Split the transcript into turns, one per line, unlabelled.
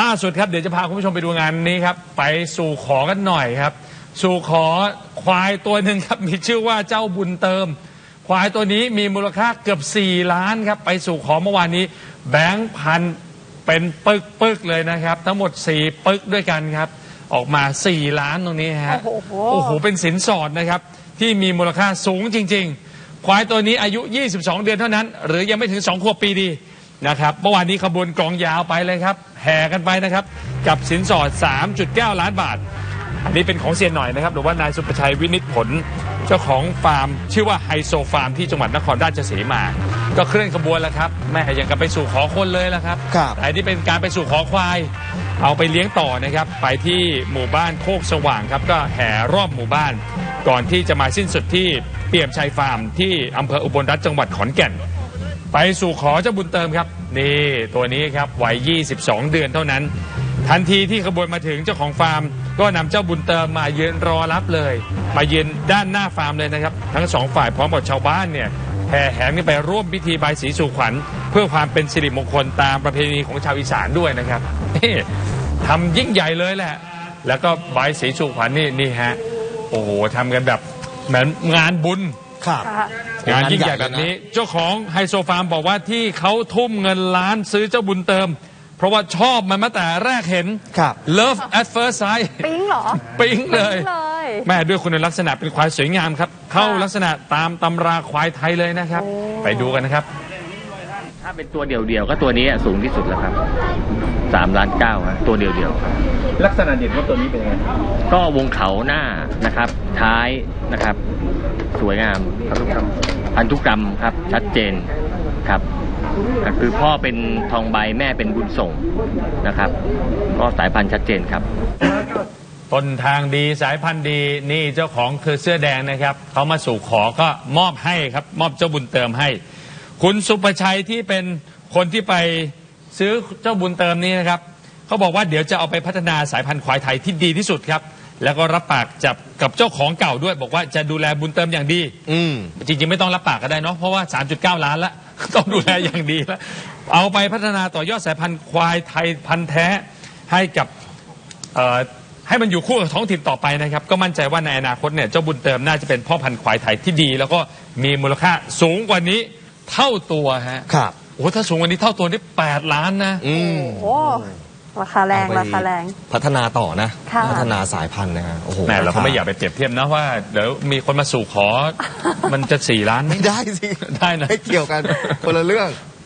ล่าสุดครับเดี๋ยวจะพาคุณผู้ชมไปดูงานนี้ครับ ไปสู่ขอกันหน่อยครับ สู่ขอควายตัวหนึ่งครับมีชื่อว่าเจ้าบุญเติม ควายตัวนี้มีมูลค่าเกือบ 4 ล้านครับ ไปสู่ขอเมื่อวานนี้ แบงค์พันเป็นปึกปึกๆเลยนะครับ ทั้งหมด 4 ปึกด้วยกันครับ ออกมา 4 ล้านตรงนี้ฮะ
โอ้โห
โอ้โหเป็นสินสอดนะครับ ที่มีมูลค่าสูงจริง ๆ ควายตัวนี้อายุ 22 เดือนเท่านั้น หรือยังไม่ถึง2ขวบปีดี นะครับเมื่อวานนี้ขบวนกลองยาวไปเลยครับ แห่กันไปนะครับ กับสินสอด 3.9 ล้านบาท อันนี้เป็นของเซียนหน่อยนะครับ หรือว่านายสุประชัยวินิจผล เจ้าของฟาร์ม ชื่อว่าไฮโซฟาร์มที่จังหวัดนครราชสีมา ก็เคลื่อนขบวนแล้วครับแม่ยังกับไปสู่ขอคนเลยแล้วครับ
ครับ
แต่อันนี้เป็นการไปสู่ขอควาย เอาไปเลี้ยงต่อนะครับ ไปที่หมู่บ้านโคกสว่างครับ ก็แห่รอบหมู่บ้าน ก่อนที่จะมาสิ้นสุดที่เปี่ยมชัยฟาร์มที่อำเภออุบลรัฐจังหวัดขอนแก่น ไปสู่ขอเจ้าบุญเติมครับ นี่ตัวนี้ครับวัย 22 เดือนเท่านั้น ทันทีที่ขบวนมาถึงเจ้าของฟาร์ม ก็นำเจ้าบุญเติมมายืนรอรับเลย มายืนด้านหน้าฟาร์มเลยนะครับ ทั้งสองฝ่ายพร้อมกับชาวบ้านเนี่ยแห่แหงกันไปร่วมพิธีบายสีสู่ขวัญ เพื่อความเป็นสิริมงคลตามประเพณีของชาวอีสานด้วยนะครับนี่ทำยิ่งใหญ่เลยแหละ แล้วก็บายสีสู่ขวัญนี่นี่ฮะโอ้โหทำกันแบบเหมือนงานบุญ
ครับ
ค่ะ
งานยิ่งใหญ่แบบนี้ เจ้าของไฮโซฟาร์มบอกว่าที่เขาทุ่มเงินล้านซื้อเจ้าบุญเติม เพราะว่าชอบมันมาแต่แรกเห็น
ครับ
love at first sight
ปิ๊งเหรอ
ปิ๊งเลย
ปิ๊งเลย
แม่ด้วยคุณลักษณะเป็นควายสวยงามครับ เข้าลักษณะตามตำราควายไทยเลยนะครับ ไปดูกันนะครับ
ถ้าเป็นตัวเดี่ยวๆก็ตัวนี้สูงที่สุดแล้วครับสามล้านเก้าฮะตัวเดียว
ลักษณะเด่นของตัวนี้เป็นยังไง
ๆก็วงเขาหน้านะครับ ท้ายนะครับ สวยงาม
พันธุกรรม
พันธุกรรมครับ ชัดเจนครับอะคือพ่อเป็นทองใบแม่เป็นบุญส่งนะครับ ก็สายพันธุ์ชัดเจนครับ
ต้นทางดีสายพันธุ์ดีนี่เจ้าของคือเสื้อแดงนะครับเขามาสู่ขอก็มอบให้ครับ มอบเจ้าบุญเติมให้ คุณสุประชัยที่เป็นคนที่ไปซื้อเจ้าบุญเติมนี้นะครับเขาบอกว่าเดี๋ยวจะเอาไปพัฒนาสายพันธุ์ควายไทยที่ดีที่สุดครับ แล้วก็รับปากจับกับเจ้าของเก่าด้วย บอกว่าจะดูแลบุญเติมอย่างดี
อืม
จริงๆไม่ต้องรับปากก็ได้เนาะเพราะว่า 3.9 ล้านละ ต้องดูแลอย่างดีแล้วเอาไปพัฒนาต่อยอดสายพันธุ์ควายไทยพันธุ์แท้ให้กับเอ่อให้มันอยู่คู่กับท้องถิ่นต่อไปนะครับ ก็มั่นใจว่าในอนาคตเนี่ยเจ้าบุญเติมน่าจะเป็นพ่อพันธุ์ควายไทยที่ดี แล้วก็มีมูลค่าสูงกว่านี้ เท่าตัวฮะ
ครับ
โอ้โหถ้าสูงกว่านี้เท่าตัวนี่8ล้านนะ
อืม
โอ้ราคาแรง
เอไป
ราคาแรง
พัฒนาต่อนะ
ค่ะ
พัฒนาสายพันธุ์นะฮะโอ้โห
แหม่เราก็ไม่อยากไปเปรียบเทียบนะว่าเดี๋ยวมีคนมาสู่ขอ มันจะสี่ล้านไหม
ไม่ได้สิ
ได้นะ
ไม่เกี่ยวกันคนละเรื่อง